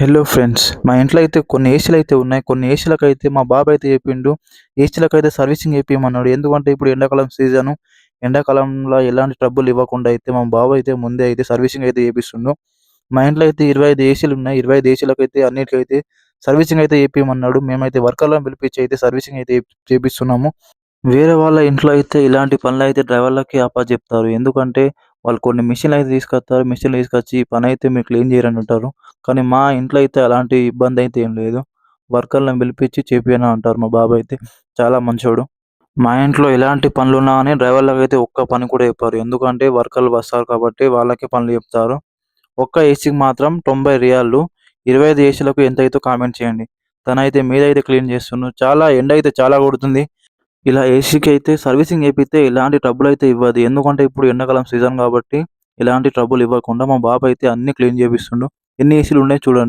Hello friends మా ఇంట్లో అయితే కొన్ని ఏసీలు అయితే ఉన్నాయి. కొన్ని ఏసీలకు అయితే మా బాబు అయితే చెప్పిండు. ఏసీలకు అయితే సర్వీసింగ్ చేపియమన్నాడు. ఎందుకంటే ఇప్పుడు ఎండాకాలం సీజన్ ఎండాకాలంలో ఎలాంటి ట్రబుల్ ఇవ్వకుండా అయితే మా బాబు అయితే ముందే అయితే సర్వీసింగ్ అయితే చేపిస్తుండు. మా ఇంట్లో అయితే ఇరవై ఐదు ఏసీలు ఉన్నాయి. ఇరవై ఐదు ఏసీలకు అయితే అన్నిటికైతే సర్వీసింగ్ అయితే చేపియమన్నాడు. మేమైతే వర్కర్లను పిలిపించి అయితే సర్వీసింగ్ అయితే చేపిస్తున్నాము. వేరే వాళ్ళ ఇంట్లో అయితే ఇలాంటి పనులు అయితే డ్రైవర్లకి అప్ప చెప్తారు ఎందుకంటే వాళ్ళు కొన్ని మిషన్లు అయితే తీసుకొస్తారు మిషన్లు తీసుకొచ్చి ఈ పని అయితే మీరు క్లీన్ చేయరని అంటారు. కానీ మా ఇంట్లో అయితే అలాంటి ఇబ్బంది అయితే ఏం లేదు. వర్కర్లను పిలిపించి చేపియని అంటారు మా బాబాయ్ అయితే. చాలా మంచోడు. మా ఇంట్లో ఎలాంటి పనులు ఉన్నా కానీ డ్రైవర్లకు అయితే ఒక్క పని కూడా చెప్పారు. ఎందుకంటే వర్కర్లు వస్తారు కాబట్టి వాళ్ళకే పనులు చెప్తారు. ఒక్క ఏసీకి మాత్రం తొంభై రియాళ్ళు ఇరవై ఐదు ఏసీలకు ఎంత అయితే కామెంట్ చేయండి. తనైతే మీద అయితే క్లీన్ చేస్తున్నాడు చాలా ఎండ అయితే చాలా కొడుతుంది. ఇలా ఏసీకి అయితే సర్వీసింగ్ చేపిస్తే ఎలాంటి ట్రబుల్ అయితే ఇవ్వదు. ఎందుకంటే ఇప్పుడు ఎండాకాలం సీజన్ కాబట్టి ఎలాంటి ట్రబుల్ ఇవ్వకుండా మా బాబు అయితే అన్ని క్లీన్ చేపిస్తుండు. ఎన్ని ఏసీలు ఉన్నాయి చూడండి.